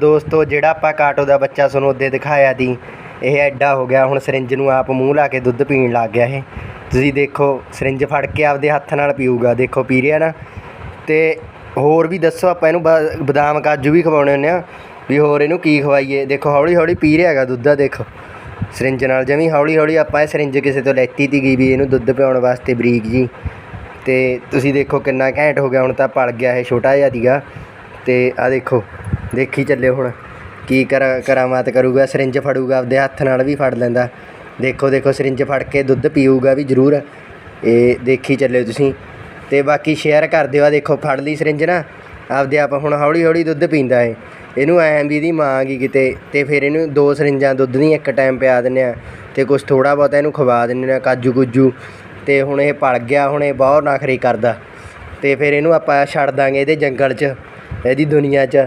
ਦੋਸਤੋ, ਜਿਹੜਾ ਆਪਾਂ ਕਾਟੋ ਦਾ ਬੱਚਾ ਤੁਹਾਨੂੰ ਉਹਦੇ ਦਿਖਾਇਆ ਦੀ ਇਹ ਐਡਾ ਹੋ ਗਿਆ। ਹੁਣ ਸਿਰਿੰਜ ਨੂੰ ਆਪ ਮੂੰਹ ਲਾ ਕੇ ਦੁੱਧ ਪੀਣ ਲੱਗ ਗਿਆ ਇਹ। ਤੁਸੀਂ ਦੇਖੋ, ਸਿਰਿੰਜ ਫੜ ਕੇ ਆਪਦੇ ਹੱਥ ਨਾਲ ਪੀਊਗਾ। ਦੇਖੋ ਪੀ ਰਿਹਾ ਨਾ। ਤੇ ਹੋਰ ਵੀ ਦੱਸੋ, ਆਪਾਂ ਇਹਨੂੰ ਬ- ਬਦਾਮ ਕਾਜੂ ਵੀ ਖਵਾਉਣੇ ਹੁੰਦੇ ਆ। ਵੀ ਹੋਰ ਇਹਨੂੰ ਕੀ ਖਵਾਈਏ? ਦੇਖੋ ਹੌਲੀ ਹੌਲੀ ਪੀ ਰਿਹਾ ਹੈਗਾ ਦੁੱਧ ਆ, ਦੇਖੋ। ਸਿਰਿੰਜ ਨਾਲ ਜਮੀ ਹੌਲੀ ਹੌਲੀ ਆਪਾਂ ਇਹ ਸਿਰਿੰਜ ਕਿਸੇ ਤੋਂ ਲੈਤੀ ਤੀ ਵੀ ਇਹਨੂੰ ਦੁੱਧ ਪਿਆਉਣ ਵਾਸਤੇ ਬਰੀਕ ਜੀ। ਤੇ ਤੁਸੀਂ ਦੇਖੋ ਕਿੰਨਾ ਘੈਂਟ ਹੋ ਗਿਆ, ਹੁਣ ਤਾਂ ਪਲ ਗਿਆ ਇਹ ਛੋਟਾ ਜਿਹਾ ਦੀਗਾ ਤੇ ਆ ਦੇਖੋ ਦੇਖੀ ਚੱਲਿਓ ਹੁਣ। ਕੀ ਕਰ, ਕਰਾਮਾਤ ਕਰੂਗਾ, ਸਿਰਿੰਜ ਫੜੂਗਾ, ਆਪਦੇ ਹੱਥ ਨਾਲ ਵੀ ਫੜ ਲੈਂਦਾ। ਦੇਖੋ ਦੇਖੋ, ਸਿਰਿੰਜ ਫੜ ਕੇ ਦੁੱਧ ਪੀਊਗਾ ਵੀ ਜ਼ਰੂਰ। ਇਹ ਦੇਖੀ ਚੱਲਿਓ ਤੁਸੀਂ। ਤੇ ਬਾਕੀ ਸ਼ੇਅਰ ਕਰ ਦਿਓ। ਆ ਦੇਖੋ, ਫੜ ਲਈ ਸਿਰਿੰਜ ਨਾ। ਆਪਦੇ ਆਪ ਹੁਣ ਹੌਲੀ ਹੌਲੀ ਦੁੱਧ ਪੀਂਦਾ ਏ। ਇਹਨੂੰ ਐਂ ਵੀ ਇਹਦੀ ਮਾਂ ਗਈ ਕਿਤੇ, ਤੇ ਫਿਰ ਇਹਨੂੰ ਦੋ ਸਰਿੰਜਾਂ ਦੁੱਧ ਦੀਆਂ, ਇੱਕ ਟਾਈਮ ਪਿਆ ਦਿੰਦੇ ਆ। ਤੇ ਕੁਝ ਥੋੜਾ ਬਹੁਤਾ ਇਹਨੂੰ ਖਵਾ ਦਿੰਦੇ ਆ ਕਾਜੂ ਕੁਜੂ। ਤੇ ਹੁਣ ਇਹ ਪਲ ਗਿਆ, ਹੁਣ ਇਹ ਬਹੁਤ ਨਖਰੀ ਕਰਦਾ। ਤੇ ਫਿਰ ਇਹਨੂੰ ਆਪਾਂ ਛੱਡ ਦਾਂਗੇ ਇਹਦੇ ਜੰਗਲ 'ਚ, ਇਹਦੀ ਦੁਨੀਆ 'ਚ।